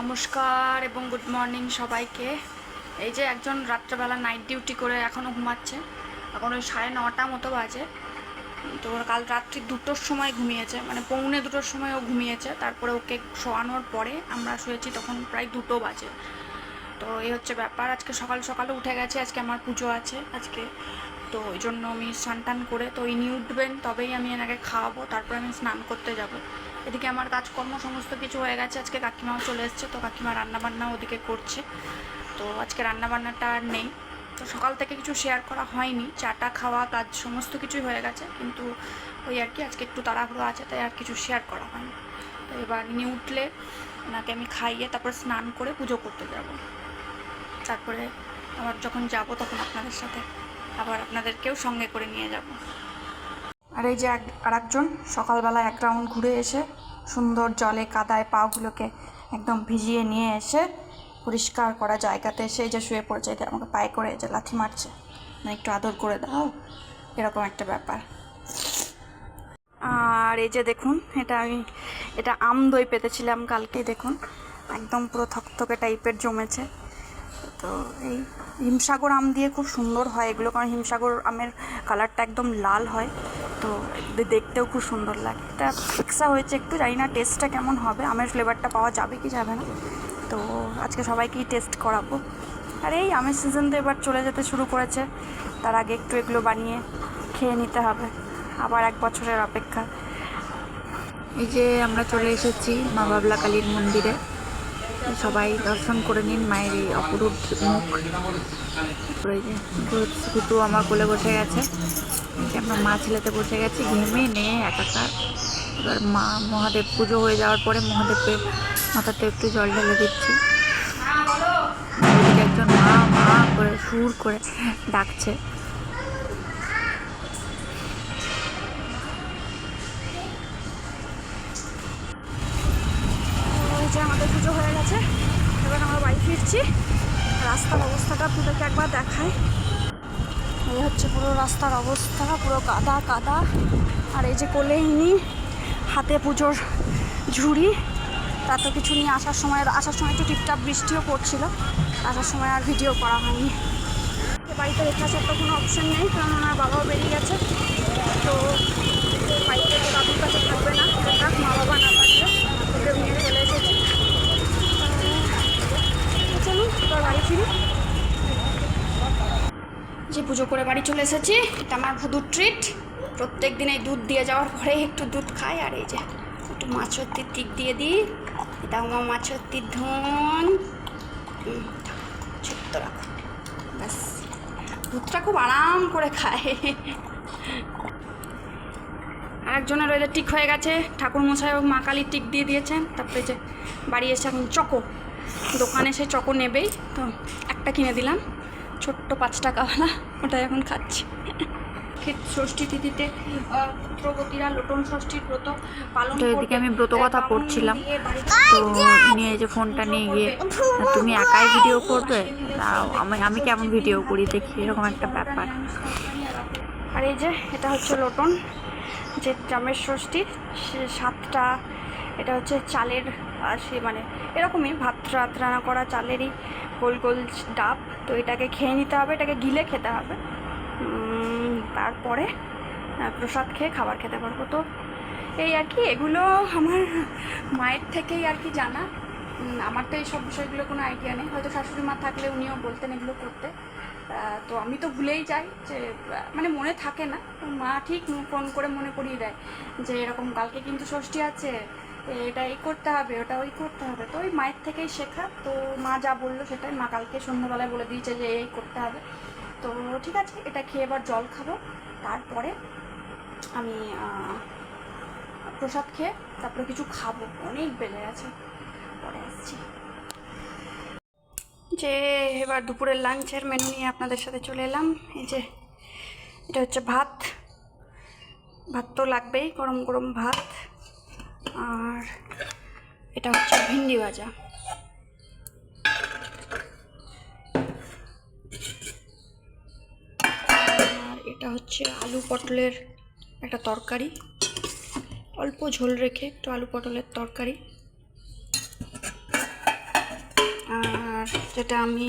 নমস্কার এবং good morning সবাইকে। এই যে একজন রাত্রেবেলা নাইট ডিউটি করে এখনও ঘুমাচ্ছে। এখন ওই সাড়ে নটা মতো বাজে। তো কাল রাত্রি দুটোর সময় ঘুমিয়েছে। মানে পৌনে দুটোর সময় ও ঘুমিয়েছে। তারপরে ওকে শোয়ানোর পরে আমরা শুয়েছি তখন প্রায় দুটো বাজে। তো এই হচ্ছে ব্যাপার। আজকে সকাল সকালে উঠে গেছে, আজকে আমার পুজো আছে আজকে। তো ওই জন্য আমি স্নান টান করে, তো ইনি উঠবেন, তবেই আমি এনাকে খাওয়াবো, তারপরে আমি স্নান করতে যাব। এদিকে আমার কাজকর্ম সমস্ত কিছু হয়ে গেছে। আজকে কাকিমাও চলে এসছে, তো কাকিমা রান্নাবান্না ওদিকে করছে। তো আজকে রান্নাবান্নাটা আর নেই। তো সকাল থেকে কিছু শেয়ার করা হয়নি। চাটা খাওয়া, কাজ সমস্ত কিছুই হয়ে গেছে। কিন্তু ওই আর কি আজকে একটু তাড়াহুড়ো আছে, তাই আর কিছু শেয়ার করা হয়নি। তো এবার ইনি উঠলে, ওনাকে আমি খাইয়ে তারপর স্নান করে পুজো করতে যাব। তারপরে আবার যখন যাব তখন আপনাদের সাথে আবার আপনাদেরকেও সঙ্গে করে নিয়ে যাব। আর এই যে এক- আর একজন সকালবেলা এক রাউন্ড ঘুরে এসে সুন্দর জলে কাদায় পাগুলোকে একদম ভিজিয়ে নিয়ে এসে পরিষ্কার করা জায়গাতে এসে এই যে শুয়ে পড়েছে এটা আমাকে পায়ে করে যে লাথি মারছে। না, একটু আদর করে দাও, এরকম একটা ব্যাপার। আর এই যে দেখুন, এটা আমি এটা আম দই পেতেছিলাম কালকে, দেখুন। একদম পুরো থকথকে টাইপের জমেছে। তো এই হিমসাগর আম দিয়ে খুব সুন্দর হয় এগুলো, কারণ হিমসাগর আমের কালারটা একদম লাল হয়। তো দেখতেও খুব সুন্দর লাগে। এটা ফিক্সা হয়েছে একটু, জানি না টেস্টটা কেমন হবে, আমের ফ্লেভারটা পাওয়া যাবে কি যাবে না। তো আজকে সবাইকেই টেস্ট করাবো। আর এই আমের সিজন তো এবার চলে যেতে শুরু করেছে। তার আগে একটু এগুলো বানিয়ে খেয়ে নিতে হবে। আবার এক বছরের অপেক্ষা। এই যে আমরা চলে এসেছি মা বাবলা কালীর মন্দিরে। সবাই দর্শন করে নিন মায়ের এই অপরূপ মুখ। কুতু আমার কোলে বসে গেছে। আমরা মা ছেলেতে বসে গেছি, ঘেমে নিয়ে একাকার। এবার মা, মহাদেব পুজো হয়ে যাওয়ার পরে মহাদেবকে মাথাতে একটু জল ঢেলে দিচ্ছি। একজন মা মা করে, সুর করে ডাকছে। ফিরছি রাস্তার অবস্থাটা আপনাদেরকে একবার দেখাই। এই হচ্ছে পুরো রাস্তার অবস্থা, পুরো কাদা কাদা। আর এই যে কোলে ইনি হাতে পুজোর ঝুড়ি। তা তো কিছু নিয়ে আসার সময় আসার সময় একটু টিপটাপ বৃষ্টিও পড়ছিল। আসার সময় আর ভিডিও করা হয়নি। বাড়িতে রেখে আসার তো কোনো অপশন নেই, কারণ ওনার বাবাও বেরিয়ে গেছে। তো বাড়িতে তো দাদুর কাছে থাকবে না একা মা বাবা না থাকলে ওকে নিয়ে চলে এসেছি তো চলুন যে পুজো করে বাড়ি চলে এসেছি এটা আমার ভুদুর ট্রিট প্রত্যেক দিন এই দুধ দিয়ে যাওয়ার পরে একটু দুধ খাই আর এই যে একটু মাছত্তির টিক দিয়ে দিই। এটা আমার মাছত্তির ধন। হুম, ছোট্ট রাখো। ব্যাস। দুধটা খুব আরাম করে খায়। আরেকজনের ওদের টিক হয়ে গেছে। ঠাকুর মশাই মা কালীর টিক দিয়ে দিয়েছেন। তারপরে যে বাড়ি এসে এখন চকো। দোকানে সে চকো নেবেই। তো একটা কিনে দিলাম। ছোট্ট পাঁচ টাকাওয়ালা ওটাই এখন খাচ্ছি। ষষ্ঠী তিথিতে পুত্রবতীরা লোটন ষষ্ঠীর ব্রত পালন তো এদিকে আমি ব্রত কথা পড়ছিলাম। তো নিয়ে যে ফোনটা নিয়ে গিয়ে তুমি একাই ভিডিও করবে? তাও আমি আমি কেমন ভিডিও করি? দেখি এরকম একটা ব্যাপার। আর এই যে এটা হচ্ছে লোটন যে জামের ষষ্ঠী সে সাতটা এটা হচ্ছে চালের আর সে মানে এরকমই ভাত রাত রান্না করা চালেরই গোল গোল ডাব। তো এটাকে খেয়ে নিতে হবে, এটাকে গিলে খেতে হবে। তারপরে প্রসাদ খেয়ে খাবার খেতে পারব। তো এই আর কি, এগুলো আমার মায়ের থেকেই আর কি জানা। আমার তো এইসব বিষয়গুলো কোনো আইডিয়া নেই। হয়তো শাশুড়ি মা থাকলে উনিও বলতেন এগুলো করতে। তো আমি তো ভুলেই যাই যে মানে মনে থাকে না। মা ঠিক ফোন করে মনে করিয়ে দেয় যে, এরকম কালকে কিন্তু ষষ্ঠী আছে এটা এই করতে হবে, ওটা ওই করতে হবে। তো ওই মায়ের থেকেই শেখা। তো মা যা বলল সেটাই মা কালকে সন্ধ্যাবেলায় বলে দিয়েছে যে এই করতে হবে। তো ঠিক আছে, এটা খেয়ে এবার জল খাব। তারপরে আমি প্রসাদ খেয়ে তারপরে কিছু খাব। অনেক বেড়ে গেছে পরে আসছি। যে এবার দুপুরের লাঞ্চের মেনু নিয়ে আপনাদের সাথে চলে এলাম। এই যে, এটা হচ্ছে ভাত। ভাত তো লাগবেই, গরম গরম ভাত। আর এটা হচ্ছে ভিন্ডি ভাজা। আর এটা হচ্ছে আলু পটলের একটা তরকারি। অল্প ঝোল রেখে একটু আলু পটলের তরকারি। আর যেটা আমি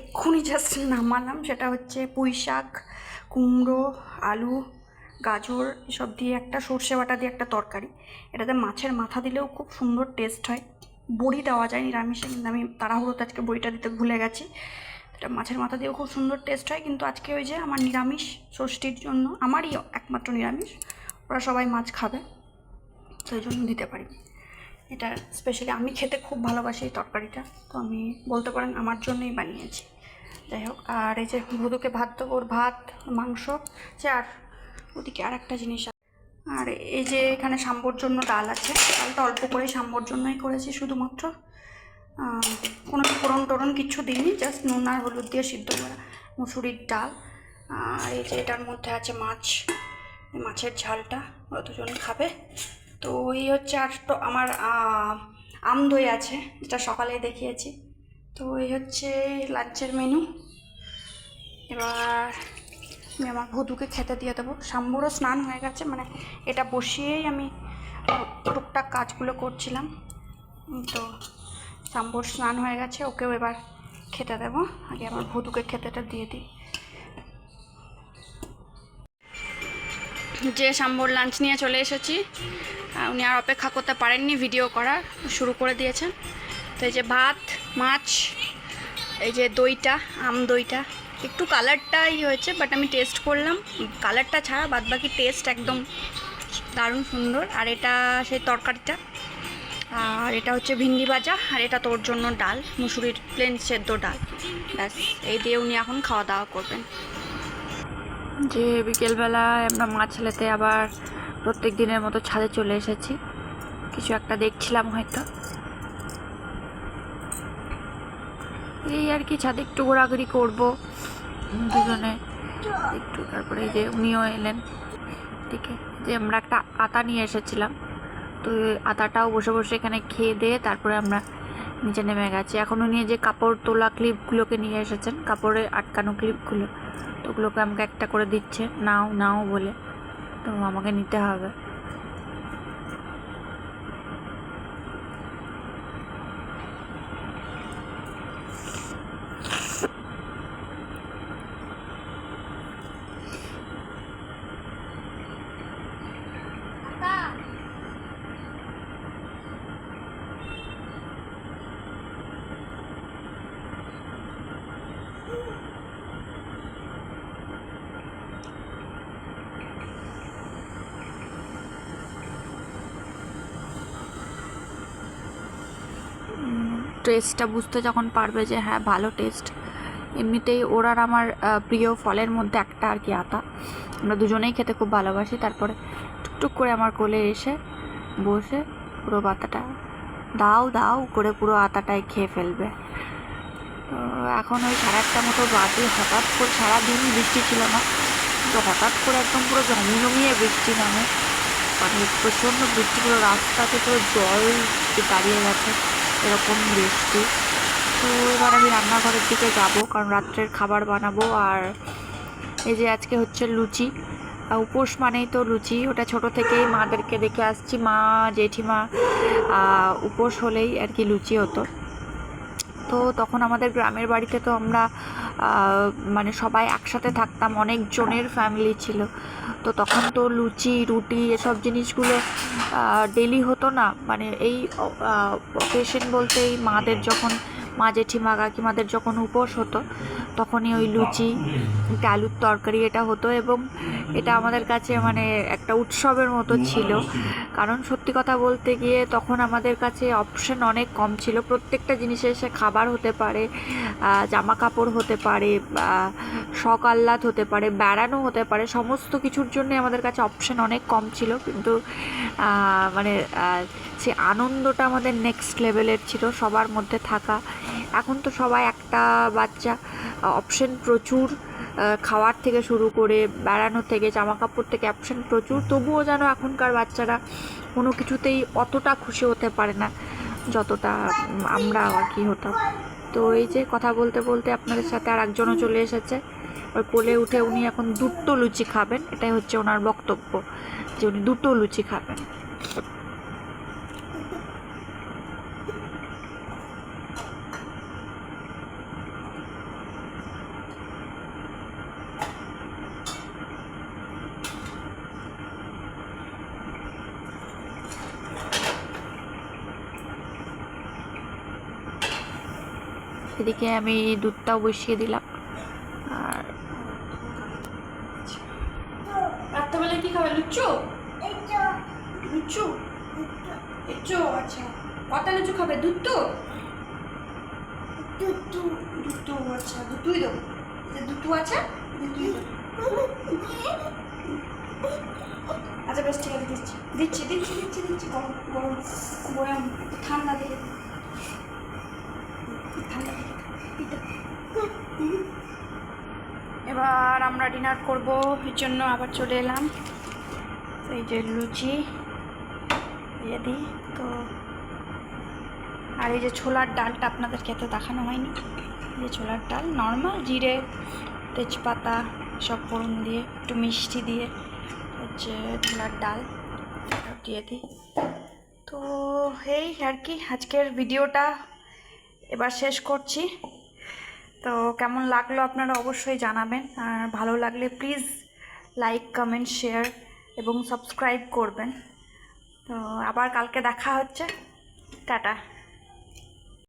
এক্ষুনি জাস্ট নামালাম সেটা হচ্ছে পুঁই শাক কুমড়ো, আলু গাজর এসব দিয়ে একটা সর্ষে বাটা দিয়ে একটা তরকারি। এটাতে মাছের মাথা দিলেও খুব সুন্দর টেস্ট হয়। বড়ি দেওয়া যায় নিরামিষে কিন্তু আমি তাড়াহুড়োতে আজকে বড়িটা দিতে ভুলে গেছি। এটা মাছের মাথা দিয়েও খুব সুন্দর টেস্ট হয়, কিন্তু আজকে ওই যে আমার নিরামিষ ষষ্ঠীর জন্য, আমারই একমাত্র নিরামিষ, ওরা সবাই মাছ খাবে, তো এই জন্য দিতে পারি। এটা স্পেশালি আমি খেতে খুব ভালোবাসি এই তরকারিটা, তো আমি বলতে পারেন আমার জন্যই বানিয়েছি। যাই হোক, আর এই যে ভুদুকে ভাত দেবো ওর ভাত, মাংস যে আর ওদিকে আর একটা জিনিস। আর এই যে এখানে সাম্বর জন্য ডাল আছে, ডালটা অল্প করে সাম্বর জন্যই করেছি শুধুমাত্র। কোনো ফোড়ন টোড়ন কিছু দিইনি জাস্ট নুন আর হলুদ দিয়ে সিদ্ধ করা মুসুরির ডাল। আর এই যে এটার মধ্যে আছে মাছ মাছের ঝালটা, ওরা দুজন খাবে। তো এই হচ্ছে আর তো আমার আম দই আছে, যেটা সকালে দেখিয়েছি। তো এই হচ্ছে লাঞ্চের মেনু এবার আমি আমার ভধুকে খেতে দিয়ে দেবো। সাম্বরও স্নান হয়ে গেছে মানে এটা বসিয়েই আমি টুকটাক কাজগুলো করছিলাম। তো সাম্বর স্নান হয়ে গেছে, ওকেও এবার খেতে দেবো। আগে আমার ভধুকে খেতেটা দিয়ে দিই। যে সাম্বর লাঞ্চ নিয়ে চলে এসেছি উনি আর অপেক্ষা করতে পারেননি, ভিডিও করার শুরু করে দিয়েছেন। তো এই যে ভাত, মাছ, এই যে দইটা, আম দইটা একটু কালারটাই হয়েছে বাট আমি টেস্ট করলাম। কালারটা ছাড়া বাদ বাকি টেস্ট একদম দারুণ সুন্দর। আর এটা সেই তরকারিটা। আর এটা হচ্ছে ভিন্ডি ভাজা, আর এটা তোর জন্য ডাল, মুসুরির প্লেন সেদ্ধ ডাল। ব্যাস, এই দিয়ে উনি এখন খাওয়া দাওয়া করবেন। যে বিকেলবেলায় আমরা মাছ ছেলেতে আবার প্রত্যেক দিনের মতো ছাদে চলে এসেছি। কিছু একটা দেখছিলাম হয়তো। এই আর কি, ছাদে একটু ঘোরাঘুরি করব। দুজনে একটু তারপরে যে উনিও এলেন। ঠিক যে আমরা একটা আতা নিয়ে এসেছিলাম। তো আতাটাও বসে বসে এখানে খেয়ে দিয়ে তারপরে আমরা নিচে নেমে গেছি। এখন উনি যে কাপড় তোলা ক্লিপগুলোকে নিয়ে এসেছেন, কাপড়ে আটকানো ক্লিপগুলো, তো ওগুলোকে আমাকে একটা করে দিচ্ছে, নাও নাও বলে। তো আমাকে নিতে হবে। টেস্টটা বুঝতে যখন পারবে যে হ্যাঁ ভালো টেস্ট এমনিতেই ওর আর আমার প্রিয় ফলের মধ্যে একটা আর কি আতা। আমরা দুজনেই খেতে খুব ভালোবাসি। তারপরে টুকটুক করে আমার কোলে এসে বসে পুরো পাতাটা দাও দাও করে পুরো আতাটাই খেয়ে ফেলবে। তো এখন ওই সাড়ে আটটা মতো বাজে। হঠাৎ করে সারাদিন বৃষ্টি ছিল না। তো হঠাৎ করে একদম পুরো জমি জমিয়ে বৃষ্টি নামে। মানে প্রচণ্ড বৃষ্টি, পুরো রাস্তাতে পুরো জল দাঁড়িয়ে গেছে। এরকম বৃষ্টি তো এবার আমি রান্নাঘরের দিকে যাব, কারণ রাত্রের খাবার বানাবো আর এই যে আজকে হচ্ছে লুচি। উপোস মানেই তো লুচি, ওটা ছোট থেকেই মাদেরকে দেখে আসছি। মা, জেঠিমা উপোস হলেই আর কি লুচি হতো। তো তখন আমাদের গ্রামের বাড়িতে তো আমরা মানে সবাই একসাথে থাকতাম অনেক জনের ফ্যামিলি ছিল। তো তখন তো লুচি, রুটি এসব জিনিসগুলো ডেলি হতো না। মানে এই অকেশন বলতে এই মাদের যখন, মা জেঠিমা, কাকিমাদের যখন উপোস হতো, তখনই ওই লুচি আলুর তরকারি এটা হতো এবং এটা আমাদের কাছে মানে একটা উৎসবের মতো ছিল। কারণ সত্যি কথা বলতে গিয়ে তখন আমাদের কাছে অপশন অনেক কম ছিল। প্রত্যেকটা জিনিসের সে খাবার হতে পারে জামা কাপড় হতে পারে শখ আহ্লাদ হতে পারে, বেড়ানো হতে পারে, সমস্ত কিছুর জন্য আমাদের কাছে অপশন অনেক কম ছিল। কিন্তু মানে সে আনন্দটা আমাদের নেক্সট লেভেলের ছিল, সবার মধ্যে থাকা। এখন তো সবাই একটা বাচ্চা অপশন প্রচুর। খাওয়ার থেকে শুরু করে বেড়ানোর থেকে জামা কাপড় থেকে অপশন প্রচুর। তবুও যেন এখনকার বাচ্চারা কোনো কিছুতেই অতটা খুশি হতে পারে না, যতটা আমরা আর কি হতাম। তো এই যে কথা বলতে বলতে আপনাদের সাথে আর একজনও চলে এসেছে। ওর কোলে উঠে উনি এখন দুটো লুচি খাবেন, এটাই হচ্ছে ওনার বক্তব্য, যে উনি দুটো লুচি খাবেন। এদিকে আমি দুধটাও বসিয়ে দিলাম। আর রাত্রেবেলায় কি খাবে লুচু? লুচু? লুচু আচ্ছা। কটা লুচু খাবে দুধ তো? দুধ আচ্ছা। দুধুই দেবো। যে দুধু আছে দুধুই দেবো। আচ্ছা বেশ ঠিক আছে দিচ্ছি। দিচ্ছি দিচ্ছি দিচ্ছি দিচ্ছি। গরম গরম বয়াম ঠান্ডা দিয়ে। ঠান্ডা দিয়ে। এবার আমরা ডিনার করব এর জন্য আবার চলে এলাম। এই যে লুচি, দিয়ে দিই। তো আর এই যে ছোলার ডালটা আপনাদের খেতে দেখানো হয়নি। এই যে ছোলার ডাল নর্মাল জিরে, তেজপাতা, সব ফোড়ন দিয়ে, একটু মিষ্টি দিয়ে হচ্ছে ছোলার ডাল দিয়ে দিই। তো এই আর কি, আজকের ভিডিওটা এবার শেষ করছি। তো কেমন লাগল আপনারা অবশ্যই জানাবেন। আর ভালো লাগলে প্লিজ লাইক কমেন্ট শেয়ার এবং সাবস্ক্রাইব করবেন। তো আবার কালকে দেখা হচ্ছে। টাটা।